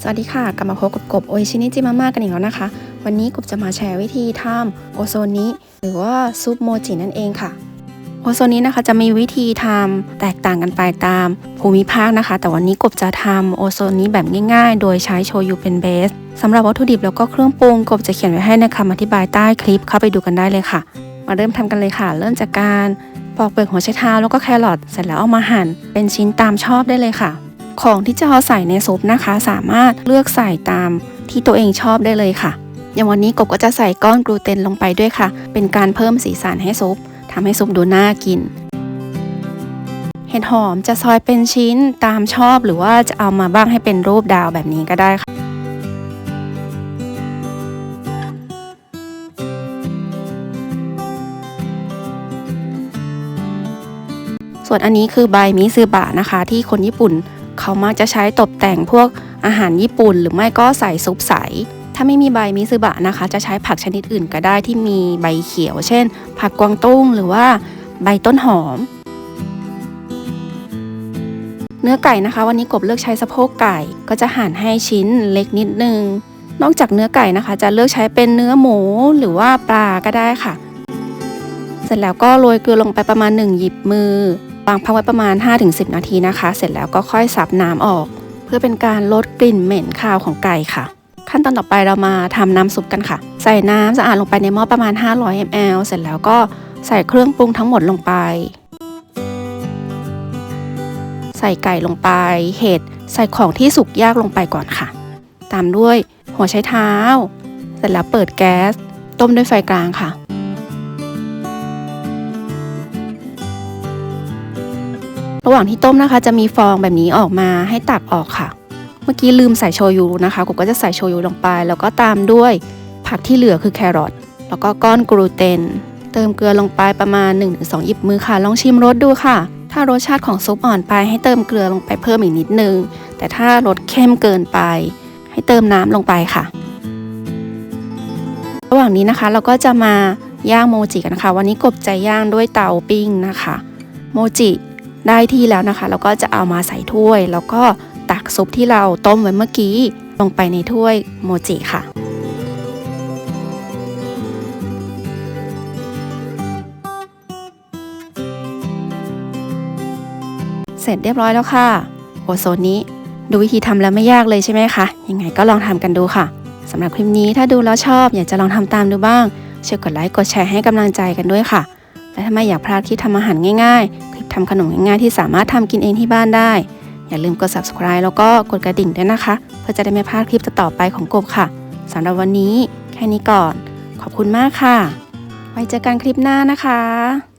สวัสดีค่ะ กลับมาพบกับกบโอิชินิจิมาม่ากันอีกแล้วนะคะ วันนี้กบจะมาแชร์วิธีทำโอโซนิหรือว่าซุปโมจินั่นเองค่ะ โอโซนินะคะจะมีวิธีทำแตกต่างกันไปตามภูมิภาคนะคะ แต่วันนี้กบจะทำโอโซนิแบบง่าย ๆ โดยใช้โชยุเป็นเบสสำหรับวัตถุดิบแล้วก็เครื่องปรุงกบจะเขียนไว้ให้ในคำอธิบายใต้คลิปเข้าไปดูกันได้เลยค่ะ มาเริ่มทำกันเลยค่ะ เริ่มจากการปอกเปลือกหัวไชเท้าแล้วก็แครอทเสร็จแล้วเอามาหั่นเป็นชิ้นตามชอบได้เลยค่ะ ของที่จะเอาใส่ในซุปนะคะ สามารถเลือกใส่ตามที่ตัวเองชอบได้เลยค่ะ อย่างวันนี้กบก็จะใส่ก้อนกลูเตนลงไปด้วยค่ะ เป็นการเพิ่มสีสันให้ซุปทำให้ซุปดูน่ากิน เห็ดหอมจะซอยเป็นชิ้นตามชอบหรือว่าจะเอามาบ้างให้เป็นรูปดาวแบบนี้ก็ได้ค่ะส่วนอันนี้คือใบมิซึบะนะคะ ที่คนญี่ปุ่น เขามักจะใช้ตกแต่งพวกอาหารญี่ปุ่น หรือไม่ก็ใส่ซุปใส ถ้าไม่มีใบมิซึบะนะคะ จะใช้ผักชนิดอื่นก็ได้ที่มีใบเขียว เช่น ผักกวางตุ้งหรือว่าใบต้นหอม เนื้อไก่นะคะ วันนี้กบเลือกใช้สะโพกไก่ก็จะหั่นให้ชิ้นเล็กนิดนึง นอกจากเนื้อไก่นะคะ จะเลือกใช้เป็นเนื้อหมูหรือว่าปลาก็ได้ค่ะ เสร็จแล้วก็โรยเกลือลงไปประมาณ 1 หยิบมือ วางพักไว้ประมาณ 5-10 นาทีนะคะ เสร็จแล้วก็ค่อยสับน้ำออก เพื่อเป็นการลดกลิ่นเหม็นคาวของไก่ค่ะ ขั้นตอนต่อไปเรามาทำน้ำซุปกันค่ะ ใส่น้ำสะอาดลงไปในหม้อประมาณ 500 ml เสร็จแล้วก็ใส่เครื่องปรุงทั้งหมดลงไป ใส่ไก่ลงไป เห็ด ใส่ของที่สุกยากลงไปก่อนค่ะ ตามด้วยหัวไชเท้า เสร็จแล้วเปิดแก๊ส ต้มด้วยไฟกลางค่ะ ระหว่างที่ต้มนะคะ จะมีฟองแบบนี้ออกมาให้ตักออกค่ะ เมื่อกี้ลืมใส่โชยุนะคะกบก็จะใส่โชยุลงไป แล้วก็ตามด้วยผักที่เหลือคือแครอทแล้วก็ก้อนกลูเตน เติมเกลือลงไปประมาณ 1-2หยิบมือค่ะ ลองชิมรสดูค่ะ ถ้ารสชาติของซุปอ่อนไปให้เติมเกลือลงไปเพิ่มอีกนิดนึง แต่ถ้ารสเข้มเกินไป ให้เติมน้ำลงไปค่ะ ระหว่างนี้นะคะเราก็จะมาย่างโมจิกันนะคะ วันนี้กบจะย่างด้วยเตาปิ้งนะคะ โมจิ ได้ที่แล้วนะคะ เราก็จะเอามาใส่ถ้วย แล้วก็ตักซุปที่เราต้มไว้เมื่อกี้ ลงไปในถ้วยโมจิค่ะเสร็จเรียบร้อยแล้วค่ะ โอโซนนี้ดูวิธีทำแล้วไม่ยากเลยใช่ไหมคะ ยังไงก็ลองทำกันดูค่ะสำหรับคลิปนี้ถ้าดูแล้วชอบ อยากจะลองทำตามดูบ้าง ช่วยกดไลค์กดแชร์ให้กำลังใจกันด้วยค่ะ และถ้าไม่อยากพลาดคลิปทำอาหารง่ายๆ ทำขนมง่ายๆที่สามารถทำกินเองที่บ้านได้ อย่าลืมกด subscribe แล้วก็กดกระดิ่งด้วยนะคะ เพื่อจะได้ไม่พลาดคลิปต่อไปของกบค่ะสำหรับวันนี้แค่นี้ก่อน ขอบคุณมากค่ะ ไว้เจอกันคลิปหน้านะคะ